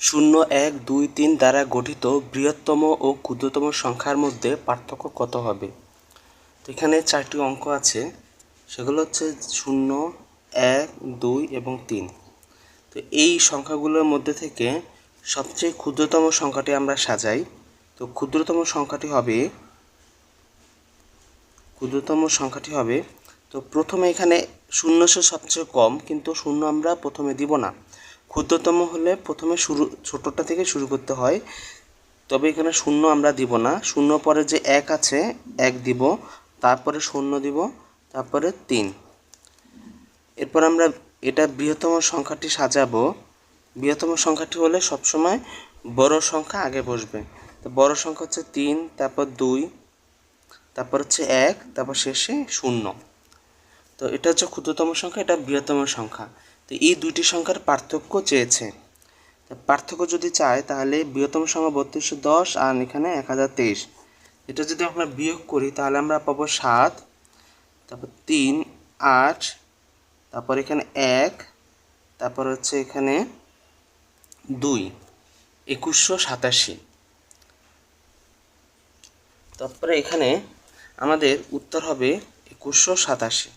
শূন্য এক দুই তিন দ্বারা গঠিত বৃহত্তম ও ক্ষুদ্রতম সংখ্যার মধ্যে পার্থক্য কত হবে? তো এখানে চারটি অঙ্ক আছে। সেগুলো হচ্ছে শূন্য, এক, দুই এবং তিন। তো এই সংখ্যাগুলোর মধ্যে থেকে সবচেয়ে ক্ষুদ্রতম সংখ্যাটি আমরা সাজাই। তো ক্ষুদ্রতম সংখ্যাটি হবে, ক্ষুদ্রতম সংখ্যাটি হবে, তো প্রথমে এখানে শূন্য সে সবচেয়ে কম, কিন্তু শূন্য আমরা প্রথমে দিব না। ক্ষুদ্রতম হলে প্রথমে শুরু, ছোটটা থেকে শুরু করতে হয়। তবে এখানে শূন্য আমরা দিব না। শূন্য পরে যে এক আছে, এক দিব। তারপরে শূন্য দিব, তারপরে তিন। এরপর আমরা এটা বৃহত্তম সংখ্যাটি সাজাবো। বৃহত্তম সংখ্যাটি হলে সবসময় বড় সংখ্যা আগে বসবে। তো বড় সংখ্যা হচ্ছে তিন, তারপর দুই, তারপর হচ্ছে এক, তারপর শেষে শূন্য। তো এটা হচ্ছে ক্ষুদ্রতম সংখ্যা, এটা বৃহত্তম সংখ্যা। তো এই দুইটি সংখ্যার পার্থক্য চেয়েছে। পার্থক্য যদি চায়, তাহলে বৃহত্তম সংখ্যা বত্রিশশো দশ আর এখানে এক হাজার তেইশ। এটা যদি আমরা বিয়োগ করি, তাহলে আমরা পাবো সাত, তারপর তিন, আট, তারপর এখানে এক, তারপর হচ্ছে এখানে দুই, একুশশো সাতাশি। তারপরে এখানে আমাদের উত্তর হবে একুশশো সাতাশি।